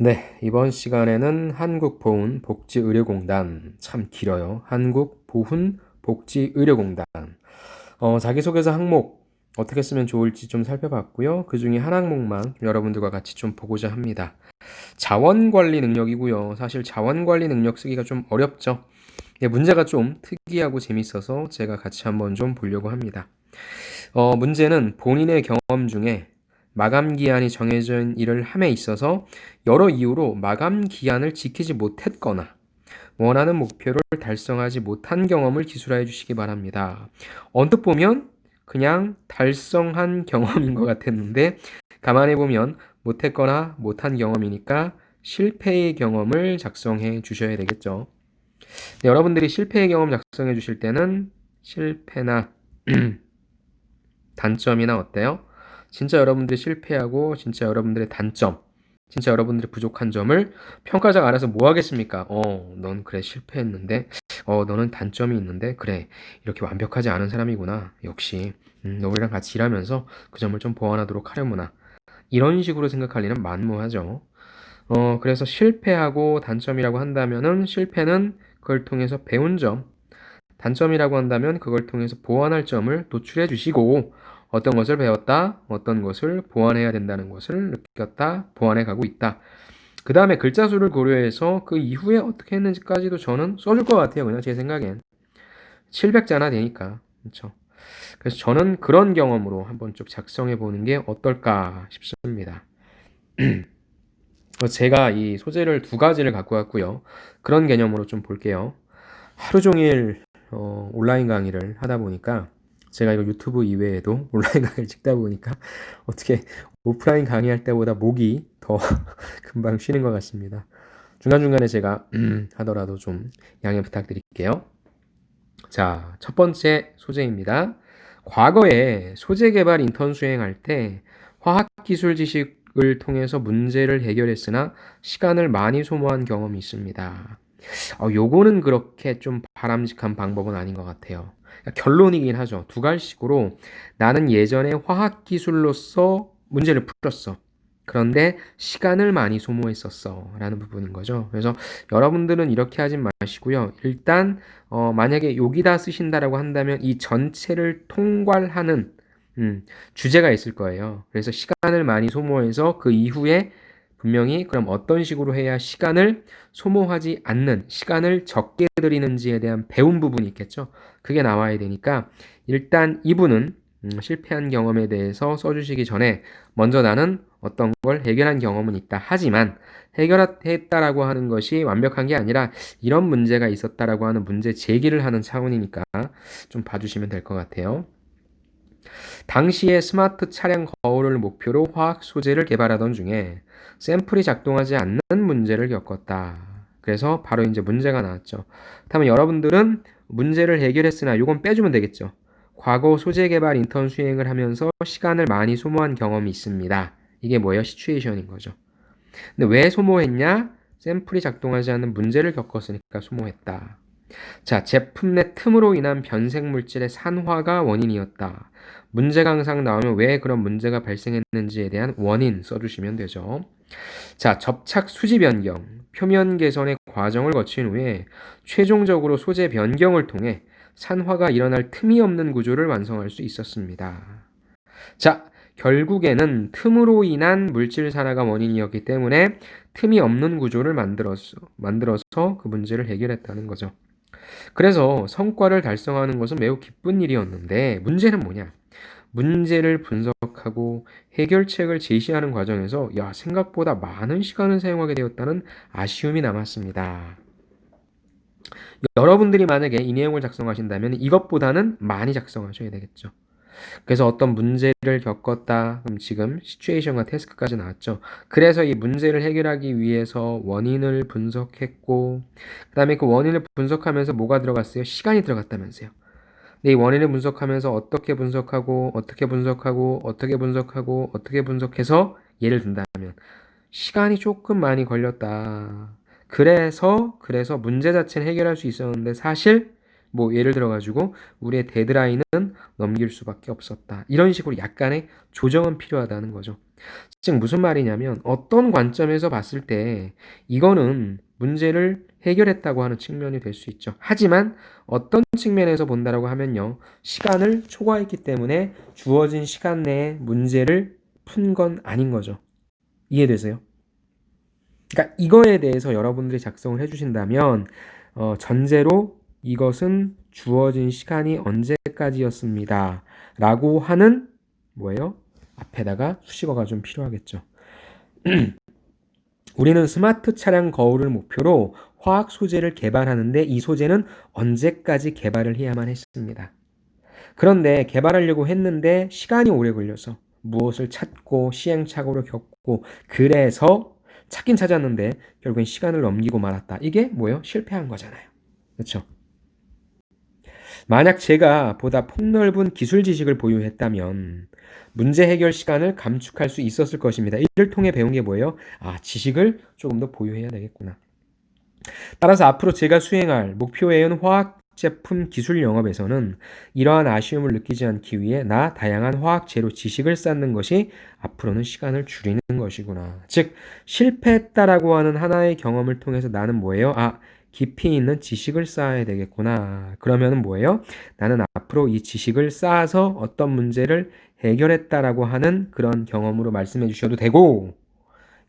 네, 이번 시간에는 한국보훈복지의료공단 참 길어요. 한국보훈복지의료공단 어, 자기소개서 항목 어떻게 쓰면 좋을지 좀 살펴봤고요. 그 중에 한 항목만 여러분들과 같이 좀 보고자 합니다. 자원관리 능력이고요. 사실 자원관리 능력 쓰기가 좀 어렵죠. 네, 문제가 좀 특이하고 재밌어서 제가 같이 한번 좀 보려고 합니다. 어, 문제는 본인의 경험 중에 마감 기한이 정해진 일을 함에 있어서 여러 이유로 마감 기한을 지키지 못했거나 원하는 목표를 달성하지 못한 경험을 기술하여 주시기 바랍니다. 언뜻 보면 그냥 달성한 경험인 것 같았는데 가만히 보면 못했거나 못한 경험이니까 실패의 경험을 작성해 주셔야 되겠죠. 네, 여러분들이 실패의 경험 작성해 주실 때는 실패나 단점이나 어때요? 진짜 여러분들이 실패하고 진짜 여러분들의 단점, 진짜 여러분들의 부족한 점을 평가자가 알아서 뭐 하겠습니까? 어, 넌 그래 실패했는데, 어, 너는 단점이 있는데, 그래 이렇게 완벽하지 않은 사람이구나. 역시 음, 우리랑 같이 일하면서 그 점을 좀 보완하도록 하려무나. 이런 식으로 생각할 일은 만무하죠. 어, 그래서 실패하고 단점이라고 한다면은 실패는 그걸 통해서 배운 점, 단점이라고 한다면 그걸 통해서 보완할 점을 도출해 주시고 어떤 것을 배웠다, 어떤 것을 보완해야 된다는 것을 느꼈다, 보완해 가고 있다. 그 다음에 글자 수를 고려해서 그 이후에 어떻게 했는지까지도 저는 써줄 것 같아요. 그냥 제 생각엔. 700자나 되니까. 그렇죠. 그래서 저는 그런 경험으로 한번 쭉 작성해 보는 게 어떨까 싶습니다. 제가 이 소재를 두 가지를 갖고 왔고요. 그런 개념으로 좀 볼게요. 하루 종일 어, 온라인 강의를 하다 보니까 제가 이거 유튜브 이외에도 온라인 강의를 찍다 보니까 어떻게 오프라인 강의할 때보다 목이 더 금방 쉬는 것 같습니다. 중간중간에 제가 음 하더라도 좀 양해 부탁드릴게요. 자, 첫 번째 소재입니다. 과거에 소재 개발 인턴 수행할 때 화학 기술 지식을 통해서 문제를 해결했으나 시간을 많이 소모한 경험이 있습니다. 어, 요거는 그렇게 좀 바람직한 방법은 아닌 것 같아요. 그러니까 결론이긴 하죠. 두 갈식으로 나는 예전에 화학 기술로서 문제를 풀었어. 그런데 시간을 많이 소모했었어. 라는 부분인 거죠. 그래서 여러분들은 이렇게 하지 마시고요. 일단, 어, 만약에 여기다 쓰신다라고 한다면 이 전체를 통괄하는, 음, 주제가 있을 거예요. 그래서 시간을 많이 소모해서 그 이후에 분명히 그럼 어떤 식으로 해야 시간을 소모하지 않는 시간을 적게 들이는지에 대한 배운 부분이 있겠죠. 그게 나와야 되니까 일단 이분은 음, 실패한 경험에 대해서 써주시기 전에 먼저 나는 어떤 걸 해결한 경험은 있다. 하지만 해결했다라고 하는 것이 완벽한 게 아니라 이런 문제가 있었다라고 하는 문제 제기를 하는 차원이니까 좀 봐주시면 될 것 같아요. 당시에 스마트 차량 거울을 목표로 화학 소재를 개발하던 중에 샘플이 작동하지 않는 문제를 겪었다. 그래서 바로 이제 문제가 나왔죠. 그렇다면 여러분들은 문제를 해결했으나 이건 빼주면 되겠죠. 과거 소재 개발 인턴 수행을 하면서 시간을 많이 소모한 경험이 있습니다. 이게 뭐예요? 시츄에이션인 거죠. 근데 왜 소모했냐? 샘플이 작동하지 않는 문제를 겪었으니까 소모했다. 자, 제품 내 틈으로 인한 변색 물질의 산화가 원인이었다. 문제가 항상 나오면 왜 그런 문제가 발생했는지에 대한 원인 써주시면 되죠. 자, 접착 수지 변경, 표면 개선의 과정을 거친 후에 최종적으로 소재 변경을 통해 산화가 일어날 틈이 없는 구조를 완성할 수 있었습니다. 자, 결국에는 틈으로 인한 물질 산화가 원인이었기 때문에 틈이 없는 구조를 만들어서, 만들어서 그 문제를 해결했다는 거죠. 그래서 성과를 달성하는 것은 매우 기쁜 일이었는데 문제는 뭐냐? 문제를 분석하고 해결책을 제시하는 과정에서 야, 생각보다 많은 시간을 사용하게 되었다는 아쉬움이 남았습니다. 여러분들이 만약에 이 내용을 작성하신다면 이것보다는 많이 작성하셔야 되겠죠. 그래서 어떤 문제를 겪었다. 그럼 지금 시츄에이션과 태스크까지 나왔죠. 그래서 이 문제를 해결하기 위해서 원인을 분석했고 그다음에 그 원인을 분석하면서 뭐가 들어갔어요? 시간이 들어갔다면서요. 근데 이 원인을 분석하면서 어떻게 분석하고 어떻게 분석하고 어떻게 분석하고 어떻게 분석해서 예를 든다면 시간이 조금 많이 걸렸다. 그래서 그래서 문제 자체는 해결할 수 있었는데 사실 뭐 예를 들어 가지고 우리의 데드라인은 넘길 수밖에 없었다. 이런 식으로 약간의 조정은 필요하다는 거죠. 즉 무슨 말이냐면 어떤 관점에서 봤을 때 이거는 문제를 해결했다고 하는 측면이 될 수 있죠. 하지만 어떤 측면에서 본다라고 하면요. 시간을 초과했기 때문에 주어진 시간 내에 문제를 푼 건 아닌 거죠. 이해되세요? 그러니까 이거에 대해서 여러분들이 작성을 해주신다면 어, 전제로 이것은 주어진 시간이 언제까지였습니다. 라고 하는 뭐예요? 앞에다가 수식어가 좀 필요하겠죠. 우리는 스마트 차량 거울을 목표로 화학 소재를 개발하는데 이 소재는 언제까지 개발을 해야만 했습니다. 그런데 개발하려고 했는데 시간이 오래 걸려서 무엇을 찾고 시행착오를 겪고 그래서 찾긴 찾았는데 결국엔 시간을 넘기고 말았다. 이게 뭐예요? 실패한 거잖아요. 그렇죠? 만약 제가 보다 폭넓은 기술 지식을 보유했다면 문제 해결 시간을 감축할 수 있었을 것입니다. 이를 통해 배운 게 뭐예요? 아, 지식을 조금 더 보유해야 되겠구나. 따라서 앞으로 제가 수행할 목표에은 화학 제품 기술 영업에서는 이러한 아쉬움을 느끼지 않기 위해 나 다양한 화학 재료 지식을 쌓는 것이 앞으로는 시간을 줄이는 것이구나. 즉 실패했다라고 하는 하나의 경험을 통해서 나는 뭐예요? 아 깊이 있는 지식을 쌓아야 되겠구나. 그러면 뭐예요? 나는 앞으로 이 지식을 쌓아서 어떤 문제를 해결했다라고 하는 그런 경험으로 말씀해 주셔도 되고,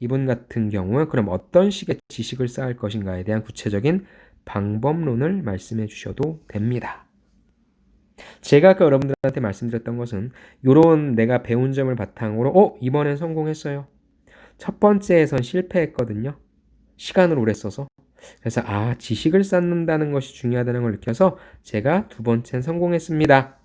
이분 같은 경우 그럼 어떤 식의 지식을 쌓을 것인가에 대한 구체적인 방법론을 말씀해 주셔도 됩니다. 제가 아까 여러분들한테 말씀드렸던 것은 이런 내가 배운 점을 바탕으로 어 이번엔 성공했어요. 첫 번째에선 실패했거든요. 시간을 오래 써서 그래서 아 지식을 쌓는다는 것이 중요하다는 걸 느껴서 제가 두 번째는 성공했습니다.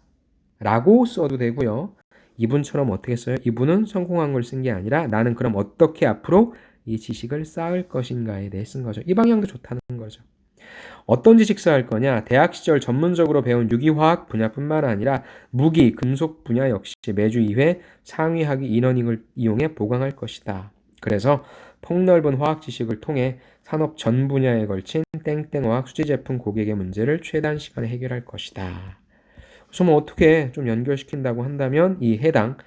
라고 써도 되고요. 이분처럼 어떻게 써요? 이분은 성공한 걸 쓴 게 아니라 나는 그럼 어떻게 앞으로 이 지식을 쌓을 것인가에 대해 쓴 거죠. 이 방향도 좋다는 거죠. 어떤 지식 쌓을 거냐? 대학 시절 전문적으로 배운 유기화학 분야뿐만 아니라 무기, 금속 분야 역시 매주 2회 상위학위 인원을 이용해 보강할 것이다. 그래서 폭넓은 화학 지식을 통해 산업 전 분야에 걸친 땡땡화학 수지 제품 고객의 문제를 최단 시간에 해결할 것이다. 뭐 어떻게 좀 연결시킨다고 한다면 이 해당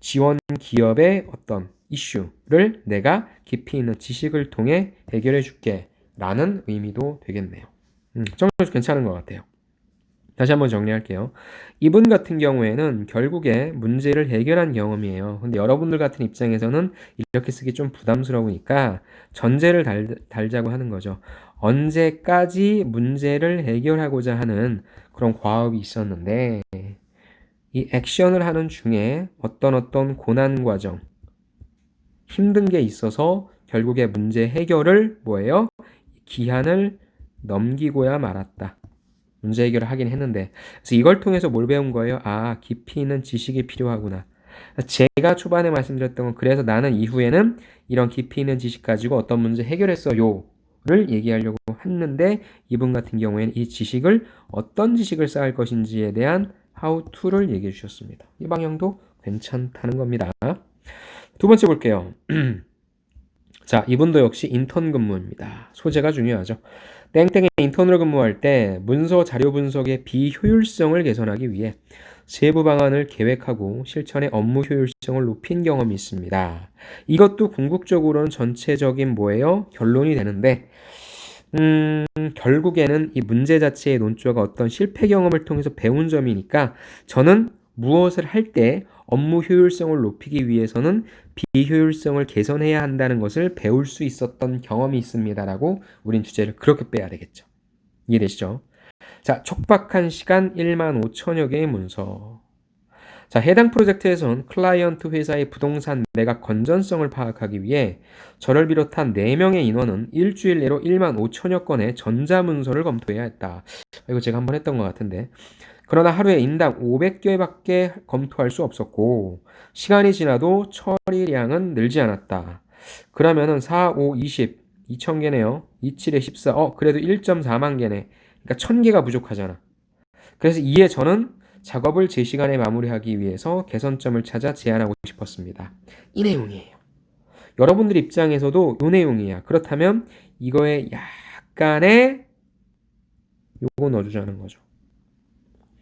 지원 기업의 어떤 이슈를 내가 깊이 있는 지식을 통해 해결해 줄게 라는 의미도 되겠네요. 음, 정말 괜찮은 것 같아요. 다시 한번 정리할게요. 이분 같은 경우에는 결국에 문제를 해결한 경험이에요. 근데 여러분들 같은 입장에서는 이렇게 쓰기 좀 부담스러우니까 전제를 달, 달자고 하는 거죠. 언제까지 문제를 해결하고자 하는 그런 과업이 있었는데 이 액션을 하는 중에 어떤 어떤 고난 과정, 힘든 게 있어서 결국에 문제 해결을 뭐예요? 기한을 넘기고야 말았다. 문제 해결을 하긴 했는데 그래서 이걸 통해서 뭘 배운 거예요? 아 깊이 있는 지식이 필요하구나. 제가 초반에 말씀드렸던 건 그래서 나는 이후에는 이런 깊이 있는 지식 가지고 어떤 문제 해결했어요 를 얘기하려고 했는데 이분 같은 경우에는 이 지식을 어떤 지식을 쌓을 것인지에 대한 how to를 얘기해 주셨습니다. 이 방향도 괜찮다는 겁니다. 두 번째 볼게요. 자, 이분도 역시 인턴 근무입니다. 소재가 중요하죠. 땡땡의 인턴으로 근무할 때 문서 자료 분석의 비효율성을 개선하기 위해 세부 방안을 계획하고 실천의 업무 효율성을 높인 경험이 있습니다. 이것도 궁극적으로는 전체적인 뭐예요? 결론이 되는데 음, 결국에는 이 문제 자체의 논조가 어떤 실패 경험을 통해서 배운 점이니까 저는 무엇을 할 때 업무 효율성을 높이기 위해서는 비효율성을 개선해야 한다는 것을 배울 수 있었던 경험이 있습니다라고 우린 주제를 그렇게 빼야 되겠죠. 이해되시죠? 자, 촉박한 시간 1만 5천여 개의 문서. 자, 해당 프로젝트에선 클라이언트 회사의 부동산 매각 건전성을 파악하기 위해 저를 비롯한 4명의 인원은 일주일 내로 1만 5천여 건의 전자문서를 검토해야 했다. 이거 제가 한번 했던 것 같은데. 그러나 하루에 인당 500개밖에 검토할 수 없었고 시간이 지나도 처리량은 늘지 않았다. 그러면은 4, 5, 20, 2000개네요. 27에 14. 어, 그래도 1.4만 개네. 그러니까 1000개가 부족하잖아. 그래서 이에 저는 작업을 제 시간에 마무리하기 위해서 개선점을 찾아 제안하고 싶었습니다. 이 내용이에요. 여러분들 입장에서도 이 내용이야. 그렇다면 이거에 약간의 요거 넣어주자는 거죠.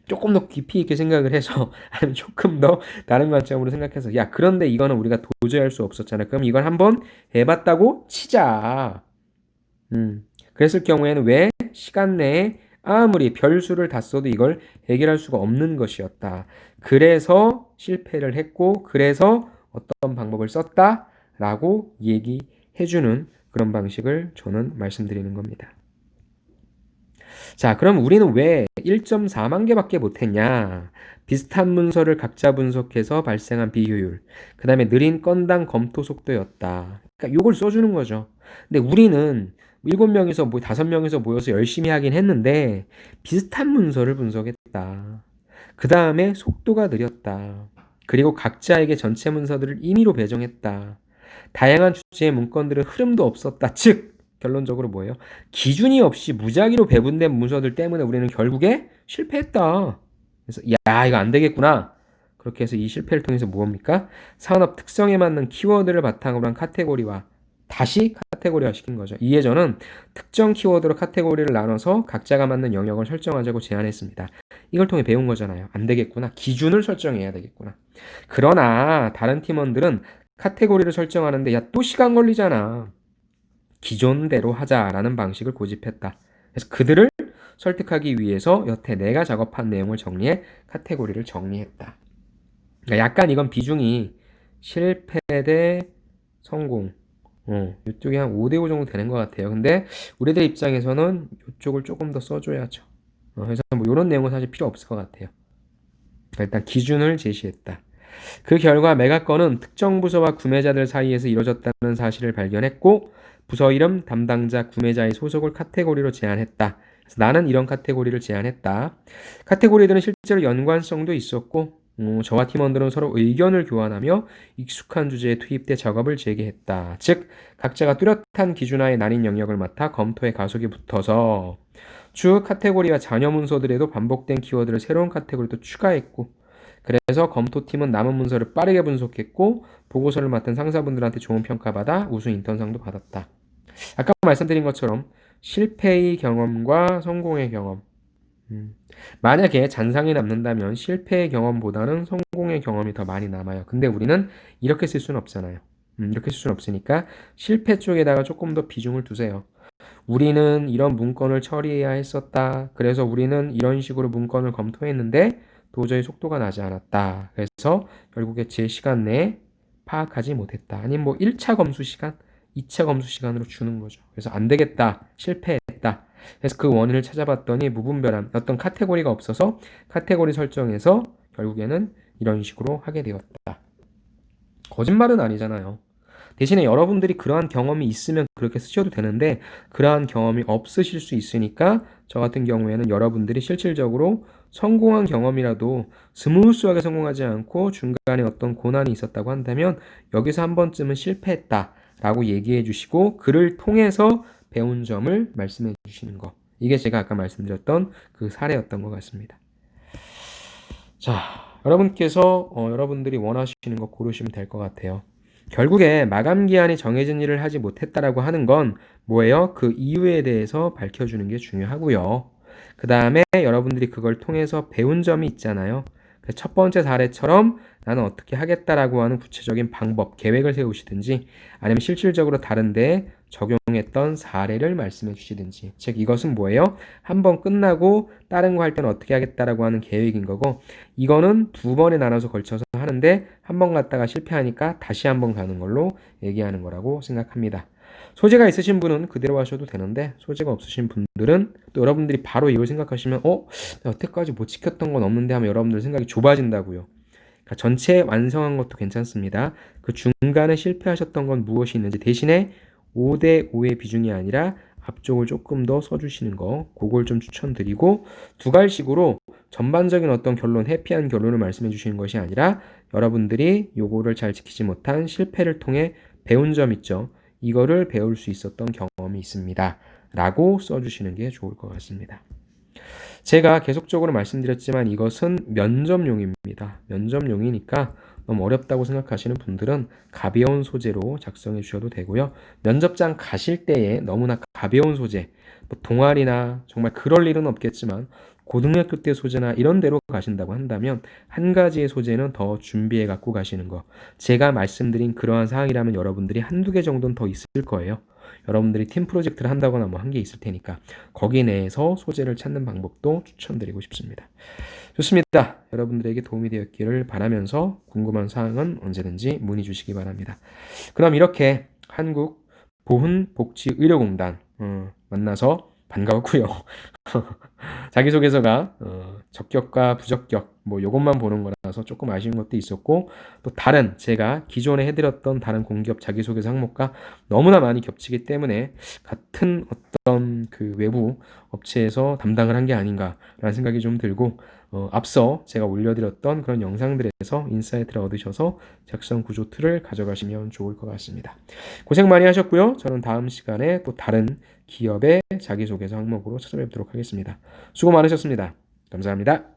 조금 더 깊이 있게 생각을 해서 아니면 조금 더 다른 관점으로 생각해서 야 그런데 이거는 우리가 도저히 할 수 없었잖아. 그럼 이걸 한번 해봤다고 치자. 음 그랬을 경우에는 왜 시간 내에 아무리 별수를 다 써도 이걸 해결할 수가 없는 것이었다. 그래서 실패를 했고 그래서 어떤 방법을 썼다라고 얘기해주는 그런 방식을 저는 말씀드리는 겁니다. 자, 그럼 우리는 왜 1.4만 개밖에 못했냐? 비슷한 문서를 각자 분석해서 발생한 비효율, 그 다음에 느린 건당 검토 속도였다. 그러니까 요걸 써주는 거죠. 근데 우리는 7명에서 뭐 5명에서 모여서 열심히 하긴 했는데 비슷한 문서를 분석했다. 그 다음에 속도가 느렸다. 그리고 각자에게 전체 문서들을 임의로 배정했다. 다양한 주제의 문건들은 흐름도 없었다. 즉, 결론적으로 뭐예요? 기준이 없이 무작위로 배분된 문서들 때문에 우리는 결국에 실패했다. 그래서 야 이거 안 되겠구나. 그렇게 해서 이 실패를 통해서 무엇입니까? 산업 특성에 맞는 키워드를 바탕으로 한 카테고리와 다시 카테고리화 시킨 거죠. 이해전은 특정 키워드로 카테고리를 나눠서 각자가 맞는 영역을 설정하자고 제안했습니다. 이걸 통해 배운 거잖아요. 안 되겠구나. 기준을 설정해야 되겠구나. 그러나 다른 팀원들은 카테고리를 설정하는데 야 또 시간 걸리잖아. 기존대로 하자라는 방식을 고집했다. 그래서 그들을 설득하기 위해서 여태 내가 작업한 내용을 정리해 카테고리를 정리했다. 그러니까 약간 이건 비중이 실패 대 성공. 어, 이쪽이 한 5대5 정도 되는 것 같아요. 근데 우리들 입장에서는 이쪽을 조금 더 써줘야죠. 어, 그래서 뭐 이런 내용은 사실 필요 없을 것 같아요. 일단 기준을 제시했다. 그 결과 매각건은 특정 부서와 구매자들 사이에서 이루어졌다는 사실을 발견했고 부서 이름, 담당자, 구매자의 소속을 카테고리로 제안했다. 나는 이런 카테고리를 제안했다. 카테고리들은 실제로 연관성도 있었고 어, 저와 팀원들은 서로 의견을 교환하며 익숙한 주제에 투입돼 작업을 재개했다. 즉 각자가 뚜렷한 기준하에 나뉜 영역을 맡아 검토에 가속이 붙어서 주 카테고리와 자녀 문서들에도 반복된 키워드를 새로운 카테고리도 추가했고 그래서 검토팀은 남은 문서를 빠르게 분석했고 보고서를 맡은 상사분들한테 좋은 평가받아 우수 인턴상도 받았다. 아까 말씀드린 것처럼 실패의 경험과 성공의 경험. 음. 만약에 잔상이 남는다면 실패의 경험보다는 성공의 경험이 더 많이 남아요. 근데 우리는 이렇게 쓸 수는 없잖아요. 음, 이렇게 쓸 수는 없으니까 실패 쪽에다가 조금 더 비중을 두세요. 우리는 이런 문건을 처리해야 했었다. 그래서 우리는 이런 식으로 문건을 검토했는데 도저히 속도가 나지 않았다. 그래서 결국에 제 시간 내에 파악하지 못했다. 아니면 뭐 1차 검수 시간, 2차 검수 시간으로 주는 거죠. 그래서 안 되겠다. 실패했다. 그래서 그 원인을 찾아봤더니 무분별한 어떤 카테고리가 없어서 카테고리 설정에서 결국에는 이런 식으로 하게 되었다. 거짓말은 아니잖아요. 대신에 여러분들이 그러한 경험이 있으면 그렇게 쓰셔도 되는데 그러한 경험이 없으실 수 있으니까 저 같은 경우에는 여러분들이 실질적으로 성공한 경험이라도 스무스하게 성공하지 않고 중간에 어떤 고난이 있었다고 한다면 여기서 한 번쯤은 실패했다 라고 얘기해 주시고 그를 통해서 배운 점을 말씀해 주시는 거 이게 제가 아까 말씀드렸던 그 사례였던 것 같습니다 자 여러분께서 어, 여러분들이 원하시는 거 고르시면 될 것 같아요 결국에 마감 기한이 정해진 일을 하지 못했다라고 하는 건 뭐예요? 그 이유에 대해서 밝혀주는 게 중요하고요. 그 다음에 여러분들이 그걸 통해서 배운 점이 있잖아요. 그첫 번째 사례처럼 나는 어떻게 하겠다라고 하는 구체적인 방법, 계획을 세우시든지 아니면 실질적으로 다른데 적용했던 사례를 말씀해 주시든지 즉 이것은 뭐예요? 한 번 끝나고 다른 거 할 때는 어떻게 하겠다라고 하는 계획인 거고 이거는 두 번에 나눠서 걸쳐서 하는데 한 번 갔다가 실패하니까 다시 한 번 가는 걸로 얘기하는 거라고 생각합니다. 소재가 있으신 분은 그대로 하셔도 되는데 소재가 없으신 분들은 또 여러분들이 바로 이걸 생각하시면 어? 여태까지 못 지켰던 건 없는데 하면 여러분들 생각이 좁아진다고요. 그러니까 전체 완성한 것도 괜찮습니다. 그 중간에 실패하셨던 건 무엇이 있는지 대신에 5대 5의 비중이 아니라 앞쪽을 조금 더 써주시는 거 그걸 좀 추천드리고 두 갈식으로 전반적인 어떤 결론 해피한 결론을 말씀해 주시는 것이 아니라 여러분들이 요거를 잘 지키지 못한 실패를 통해 배운 점 있죠. 이거를 배울 수 있었던 경험이 있습니다. 라고 써주시는 게 좋을 것 같습니다. 제가 계속적으로 말씀드렸지만 이것은 면접용입니다. 면접용이니까 너무 어렵다고 생각하시는 분들은 가벼운 소재로 작성해 주셔도 되고요. 면접장 가실 때에 너무나 가벼운 소재, 뭐 동아리나 정말 그럴 일은 없겠지만 고등학교 때 소재나 이런 데로 가신다고 한다면 한 가지의 소재는 더 준비해 갖고 가시는 거. 제가 말씀드린 그러한 상황이라면 여러분들이 한두 개 정도는 더 있을 거예요. 여러분들이 팀 프로젝트를 한다거나 뭐 한 게 있을 테니까 거기 내에서 소재를 찾는 방법도 추천드리고 싶습니다. 좋습니다. 여러분들에게 도움이 되었기를 바라면서 궁금한 사항은 언제든지 문의 주시기 바랍니다. 그럼 이렇게 한국 보훈복지의료공단 어, 만나서 반가웠고요. 자기소개서가 어, 적격과 부적격 뭐 요것만 보는 거라서 조금 아쉬운 것도 있었고 또 다른 제가 기존에 해드렸던 다른 공기업 자기소개서 항목과 너무나 많이 겹치기 때문에 같은 어떤 그 외부 업체에서 담당을 한 게 아닌가라는 생각이 좀 들고 어, 앞서 제가 올려드렸던 그런 영상들에서 인사이트를 얻으셔서 작성 구조 틀을 가져가시면 좋을 것 같습니다. 고생 많이 하셨고요. 저는 다음 시간에 또 다른 기업의 자기소개서 항목으로 찾아뵙도록 하겠습니다. 수고 많으셨습니다. 감사합니다.